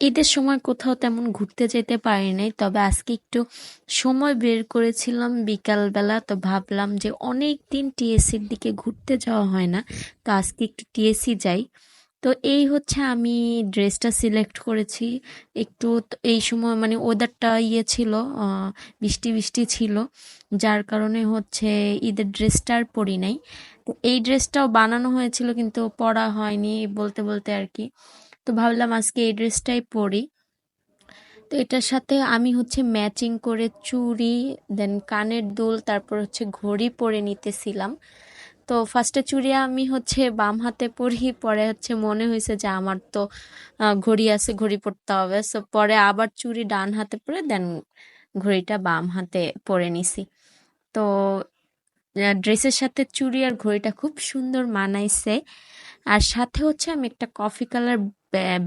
ঈদের সময় কোথাও তেমন ঘুরতে যেতে পারি নাই, তবে আজকে একটু সময় বের করেছিলাম বিকালবেলা, তো ভাবলাম যে অনেক দিন টিএসসির দিকে ঘুরতে যাওয়া হয় না, তো আজকে একটু টিএসসি যাই। তো এই হচ্ছে আমি ড্রেসটা সিলেক্ট করেছি, একটু এই সময় মানে ওয়েদারটা ইয়ে ছিল বৃষ্টি বৃষ্টি ছিল, যার কারণে হচ্ছে ঈদের ড্রেসটা আর পরি নাই। এই ড্রেসটাও বানানো হয়েছিল কিন্তু পরা হয়নি বলতে বলতে আর কি। তো ভাবলাম আজকে এই ড্রেসটাই পরি। তো এটার সাথে আমি হচ্ছে ম্যাচিং করে চুড়ি দেন কানের দুল, তারপর হচ্ছে ঘড়ি পরে নিতেছিলাম। তো ফার্স্টে চুড়ি আমি হচ্ছে বাম হাতে পরি, পরে হচ্ছে মনে হয়েছে যে আমার তো ঘড়ি আছে, ঘড়ি পরতে হবে। সো পরে আবার চুড়ি ডান হাতে পরে দেন ঘড়িটা বাম হাতে পরে নিছি। তো ড্রেসের সাথে চুড়ি আর ঘড়িটা খুব সুন্দর মানাইছে। আর সাথে হচ্ছে আমি একটা কফি কালার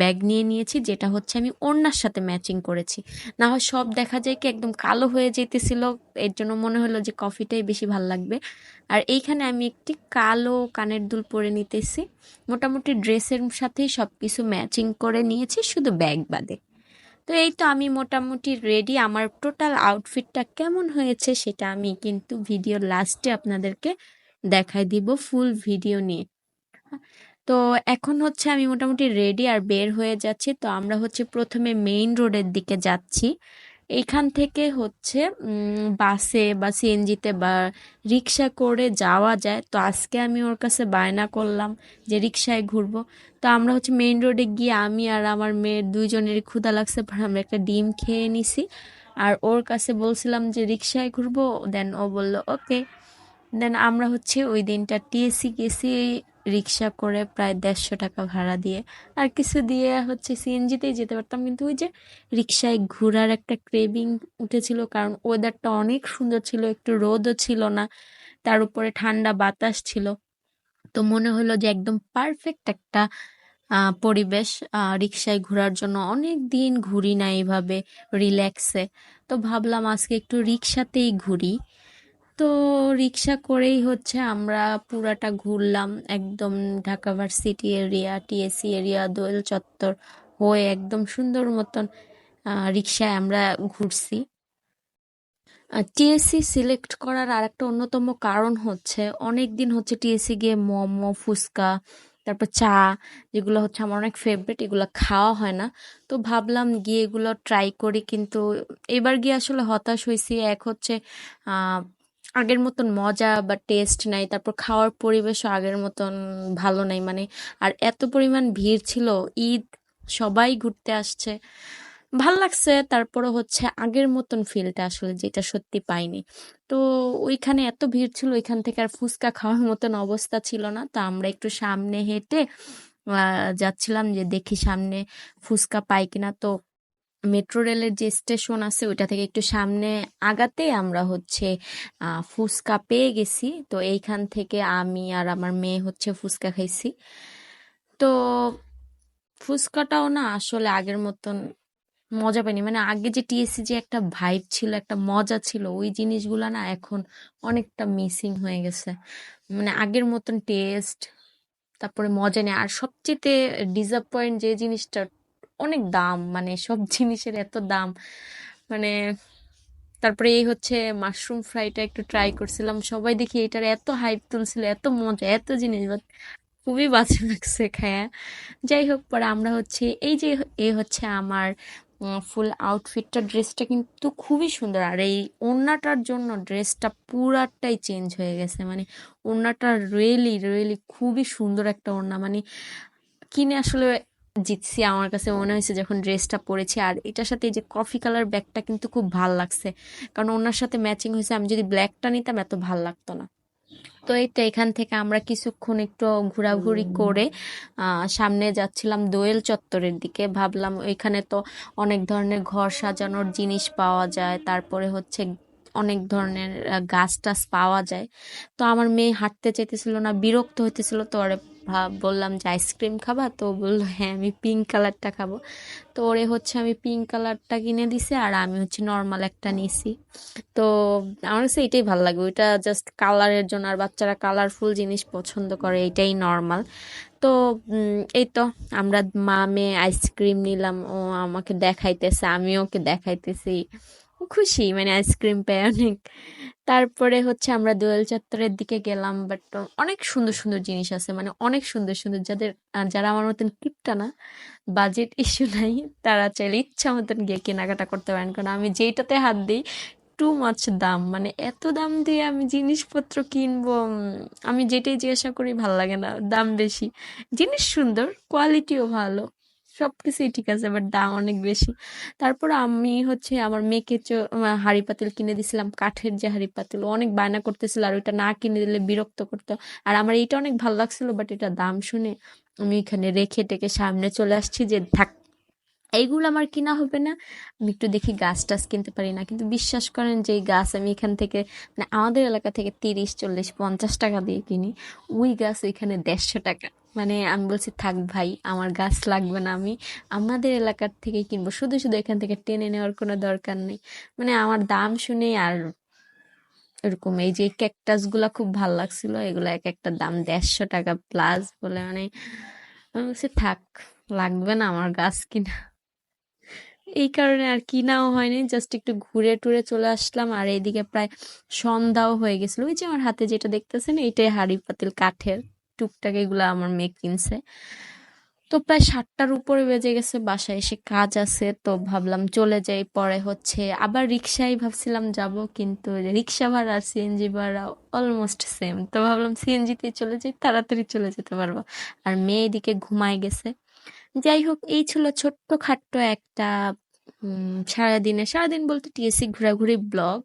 ব্যাগ নিয়ে নিয়েছি, যেটা হচ্ছে আমি ওড়নার সাথে ম্যাচিং করেছি। না হয় সব দেখা যায় কি একদম কালো হয়ে যেতেছিল, এর জন্য মনে হলো যে কফিটাই বেশি ভালো লাগবে। আর এইখানে আমি একটি কালো কানের দুল পরে নিতেছি। মোটামুটি ড্রেসের সাথেই সব কিছু ম্যাচিং করে নিয়েছি, শুধু ব্যাগ বাদে। তো এই তো আমি মোটামুটি রেডি আমার টোটাল আউটফিটটা কেমন হয়েছে সেটা আমি কিন্তু ভিডিও লাস্টে আপনাদেরকে দেখাই দিব ফুল ভিডিও নিয়ে। তো এখন হচ্ছে আমি মোটামুটি রেডি আর বের হয়ে যাচ্ছি। তো আমরা হচ্ছে প্রথমে মেইন রোডের দিকে যাচ্ছি। এইখান থেকে হচ্ছে বাসে বা সিএনজিতে বা রিক্সা করে যাওয়া যায়। তো আজকে আমি ওর কাছে বায়না করলাম যে রিক্সায় ঘুরবো। তো আমরা হচ্ছে মেইন রোডে গিয়ে আমি আর আমার মেয়ের দুইজনেরই ক্ষুধা লাগছে আমরা একটা ডিম খেয়ে নিছি। আর ওর কাছে বলছিলাম যে রিক্সায় ঘুরবো দেন ও বলল ওকে দেন আমরা হচ্ছে ওই দিনটা টিএসসি গেছি রিক্সা করে প্রায় দেড়শো টাকা ভাড়া দিয়ে, আর কিছু দিয়ে হচ্ছে সিএনজিতেই যেতে পারতাম। কিন্তু ওই যে রিক্সায় ঘোরার একটা ক্রেভিং উঠেছিল, কারণ ওয়েদারটা অনেক সুন্দর ছিল, একটু রোদও ছিল না, তার উপরে ঠান্ডা বাতাস ছিল। তো মনে হলো যে একদম পারফেক্ট একটা পরিবেশ রিক্সায় ঘোরার জন্য। অনেক দিন ঘুরি না এইভাবে রিল্যাক্সে তো ভাবলাম আজকে একটু রিক্সাতেই ঘুরি। তো রিক্সা করেই হচ্ছে আমরা পুরাটা ঘুরলাম একদম Dhaka varsity area TSC area, Doel Chattar হয়ে একদম সুন্দর মতন রিক্সায় আমরা ঘুরছি। টিএসসি সিলেক্ট করার আর একটা অন্যতম কারণ হচ্ছে অনেক দিন হচ্ছে টিএসসি গিয়ে মোমো, ফুচকা, তারপর চা যেগুলো হচ্ছে আমার অনেক ফেভারিট এগুলো খাওয়া হয় না। তো ভাবলাম গিয়ে এগুলো ট্রাই করি, কিন্তু এবার গিয়ে আসলে হতাশ হয়েছি এক হচ্ছে আগের মতন মজা বা টেস্ট নাই, তারপর খাওয়ার পরিবেশও আগের মতন ভালো নাই মানে আর এত পরিমাণ ভিড় ছিল, ঈদ সবাই ঘুরতে আসছে। ভালো লাগছে তারপরে হচ্ছে আগের মতন ফিলটা আসলে যেটা সত্যি পাইনি। তো ওইখানে এত ভিড় ছিল, ওইখান থেকে আর ফুচকা খাওয়ার মতন অবস্থা ছিল না, তো আমরা একটু সামনে হেঁটে যাচ্ছিলাম যে দেখি সামনে ফুচকা পাই কিনা, তো মেট্রো রেলের যে স্টেশন আছে, ওইটা থেকে একটু সামনে আগাতে আমরা হচ্ছে ফুচকা পেয়ে গেছি। তো এইখান থেকে আমি আর আমার মেয়ে হচ্ছে ফুচকা খাইছি। তো ফুচকাটাও না আসলে আগের মতন মজা পাইনি। মানে আগে যে টিএসসি যে একটা ভাইব ছিল, একটা মজা ছিল, ওই জিনিসগুলো না এখন অনেকটা মিসিং হয়ে গেছে। মানে আগের মতন টেস্ট, তারপরে মজা নেই। আর সবচেয়ে ডিসঅ্যাপয়েন্ট যে জিনিসটা অনেক দাম মানে সব জিনিসের এত দাম। মানে তারপরে এই হচ্ছে মাশরুম ফ্রাইটা একটু ট্রাই করছিলাম। সবাই দেখি এটার এত হাইপ তুলছিল, এত মজা, এত জিনিস খুবই বাজে লাগছে খায়া। যাই হোক, পরে আমরা হচ্ছে, এই যে এ হচ্ছে আমার ফুল আউটফিটটা ড্রেসটা কিন্তু খুবই সুন্দর। আর এই ওড়নাটার জন্য ড্রেসটা পুরাটাই চেঞ্জ হয়ে গেছে। মানে ওড়নাটা রিয়েলি রিয়েলি খুবই সুন্দর একটা ওড়না। মানে কিনে আসলে জিতছি, আমার কাছে মনে হয়েছে যখন ড্রেসটা পরেছি। আর এটার সাথে যে কফি কালার ব্যাগটা কিন্তু খুব ভালো লাগছে। কারণ ওনার সাথে ম্যাচিং হয়েছে, আমি যদি ব্ল্যাকটা নিতাম এত ভালো লাগতো না। তো এই তো এখান থেকে আমরা কিছুক্ষণ একটু ঘোরাঘুরি করে সামনে যাচ্ছিলাম দোয়েল চত্বরের দিকে। ভাবলাম ওইখানে তো অনেক ধরনের ঘর সাজানোর জিনিস পাওয়া যায়। তারপরে হচ্ছে অনেক ধরনের গাছ টাছ পাওয়া যায়। তো আমার মেয়ে হাঁটতে চাইতেছিল না, বিরক্ত হইতেছিল, তো ভাব বললাম যে আইসক্রিম খাবা? তো বলল হ্যাঁ আমি পিঙ্ক কালারটা খাব। তো ওরে হচ্ছে আমি পিঙ্ক কালারটা কিনে দিছি আর আমি হচ্ছে নর্মাল একটা নিছি। তো আমার কাছে এটাই ভালো লাগে, ওইটা জাস্ট কালারের জন্য, আর বাচ্চারা কালারফুল জিনিস পছন্দ করে, এটাই নর্মাল তো এই তো, আমরা মা, মেয়ে আইসক্রিম নিলাম, ও আমাকে দেখাইতেছে, আমিও ওকে দেখাইতেছি। খুশি মানে আইসক্রিম পেয়ে অনেক। তারপরে হচ্ছে আমরা দোয়েল চত্বরের দিকে গেলাম বাট অনেক সুন্দর সুন্দর জিনিস আছে মানে অনেক সুন্দর সুন্দর যাদের যারা আমার মতন কিপটা না বাজেট ইস্যু নাই, তারা চাইলে ইচ্ছা মতন গিয়ে কেনাকাটা করতে পারেন। কারণ আমি যেইটাতে হাত দিই টু মাছ দাম মানে এত দাম দিয়ে আমি জিনিসপত্র কিনবো আমি যেটাই জিজ্ঞাসা করি ভালো লাগে না, দাম বেশি। জিনিস সুন্দর কোয়ালিটিও ভালো। সব কিছুই ঠিক আছে বাট দাম অনেক বেশি। তারপর আমি হচ্ছে আমার মেয়েকে হাঁড়ি পাতিল কিনে দিছিলাম, কাঠের যে হাঁড়ি পাতিল অনেক বায়না করতেছিল আর ওইটা না কিনে দিলে বিরক্ত করতো। আর আমার এইটা অনেক ভালো লাগছিল বাট এটা দাম শুনে আমি এখানে রেখে টেকে সামনে চলে আসছি যে, থাক, এইগুলো আমার কিনা হবে না। আমি একটু দেখি গাছ টাছ কিনতে পারি না। কিন্তু বিশ্বাস করেন যে গাছ আমি এখান থেকে মানে আমাদের এলাকা থেকে তিরিশ, চল্লিশ, পঞ্চাশ টাকা দিয়ে কিনি। ওই গাছ ওইখানে দেড়শো টাকা। মানে আমি বলছি, থাক ভাই, আমার গাছ লাগবে না, আমি আমাদের এলাকার থেকে কিনবো। শুধু শুধু এখান থেকে টেনে নেওয়ার কোনো দরকার নেই। মানে আমার দাম শুনে আর এরকম এই যে ক্যাকটাসগুলা খুব ভালো লাগছিল, এগুলো এক একটা দাম দেড়শো টাকা প্লাস বলে মানে আমি বলছি, থাক, লাগবে না আমার গাছ কিনা। এই কারণে আর কিনাও হয়নি জাস্ট একটু ঘুরে টুরে চলে আসলাম। আর এইদিকে প্রায় সন্ধ্যাও হয়ে গেছিল। ওই যে আমার হাতে যেটা দেখতেছেন, এইটাই হাড়ি পাতিল কাঠের। টুকটাক এগুলো আমার মেয়ে কিনছে। তো প্রায় সাতটার উপরে বেজে গেছে, বাসায় এসে কাজ আছে, তো ভাবলাম চলে যাই। পরে হচ্ছে আবার রিক্সায় ভাবছিলাম যাব, কিন্তু রিক্সা ভাড়া আর সিএনজি ভাড়া অলমোস্ট সেম তো ভাবলাম সিএনজিতে চলে যাই, তাড়াতাড়ি চলে যেতে পারব। আর মেয়ে এদিকে ঘুমায় গেছে। যাই হোক, এই ছিল ছোট্ট খাট্ট একটা সারাদিনে সারাদিন বলতে টিএসসি ঘোরাঘুরি ব্লগ।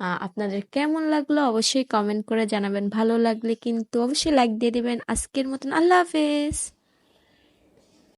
আপনাদের কেমন লাগল অবশ্যই কমেন্ট করে জানাবেন। ভালো লাগলে কিন্তু অবশ্যই লাইক দিয়ে দেবেন। আজকের মতন আল্লাহ হাফেজ।